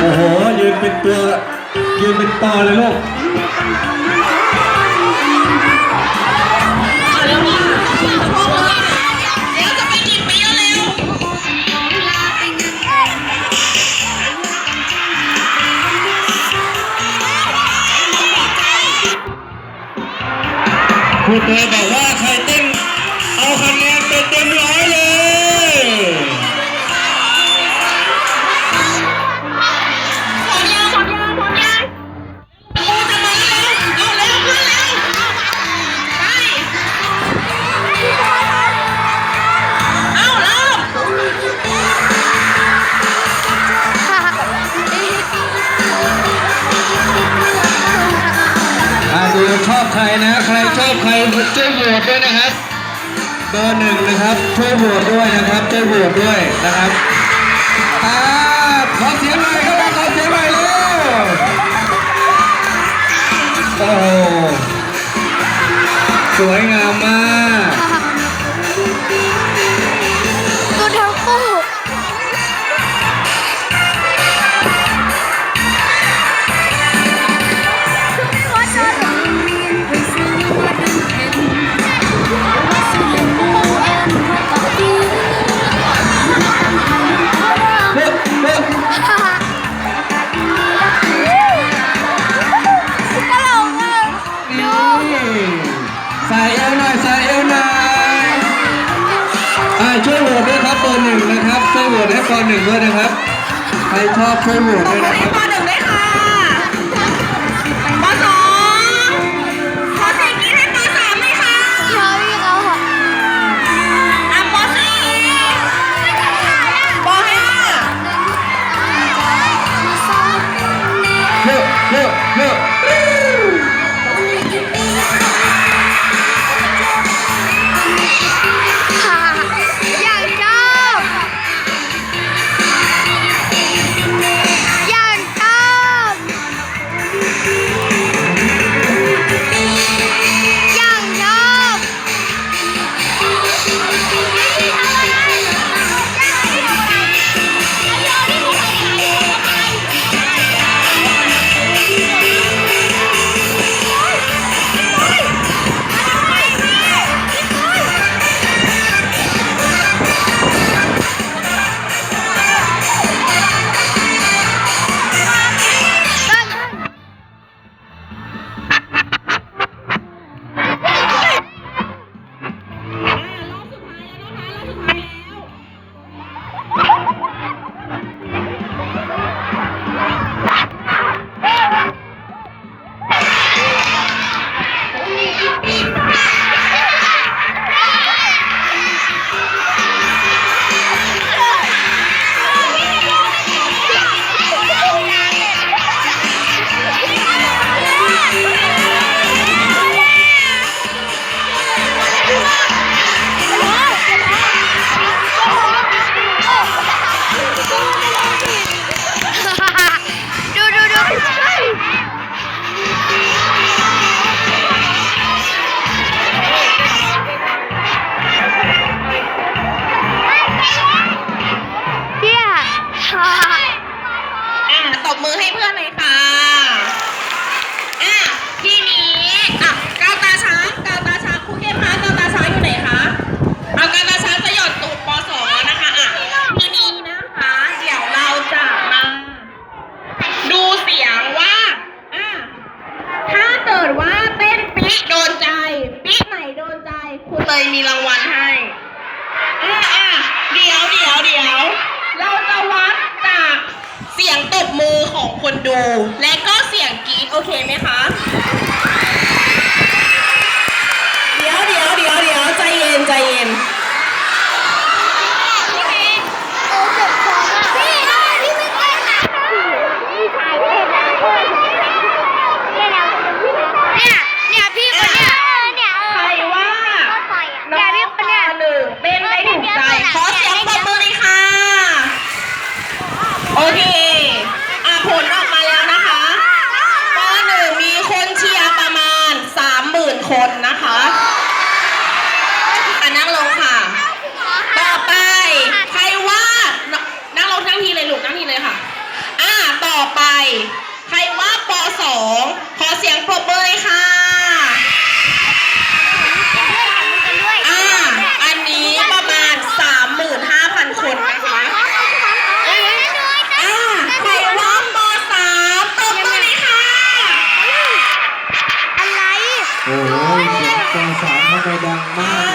โอ้โห ยืนเป็นตัวยืนเป็นปอเลยลูกเอาเร็วมาพ่อพ่อเดี๋ยวจะไปหยิบไปเร็วครูเตยบอกว่า ใครนะใครชอบใครช่วยโหวตด้วยนะครับ เบอร์หนึ่งนะครับช่วยโหวตด้วยนะครับช่วยโหวตด้วยนะครับอ่าขอเสียงหน่อยครับขอเสียงหน่อยเร็วโอ้สวยงามมาก ใส่เอวหน่อยใส่เอวหน่อยอ่าช่วยโหวตด้วยครับเบอร์หนึ่งนะครับช่วยโหวตให้เบอร์หนึ่งด้วยนะครับใครชอบช่วยโหวตด้วยนะครับ มือให้เพื่อนหน่อยค่ะอะทีนี้อะกาวตาช้างกาวตาช้างครูเข้มคะกาวตาช้างอยู่ไหนคะเอากาวตาช้างจะหยอดตูดปสองแล้วนะคะอะทีนี้นะคะ เดี๋ยวเราจะมาดูเสียงว่าอะถ้าเกิดว่าเต้นปิ๊กโดนใจปิ๊กไหนโดนใจครูเตยมีรางวัลให้อะอะเดี๋ยวเดี๋ยวเดี๋ยว เราจะวัดจากเสียง ตบมือของคนดู และก็เสียงกรี๊ดโอเคไหมคะ เดี๋ยวเดี๋ยวเดี๋ยวเดี๋ยวใจเย็นใจเย็นโอ้เจ็บคอมากพี่พี่ไม่เต้นนะพี่ชายเต้นนะเนี่ยเนี่ยพี่คนเนี้ยเนี่ยใครว่าก็ต่อยอะน้เนี่อยงพี่คนเนี้ยปหนึ่งเต้นได้ถูกใจ ขอเสียงปรบมือเลยค่ะ โอเค ปรบมือเลยค่ะอ่าอันนี้ประมาณ 35,000 คนนะคะอ่าใครว่างมสามตบมือเลยค่ะ โอ้โหเสียงสามทำไมดังมาก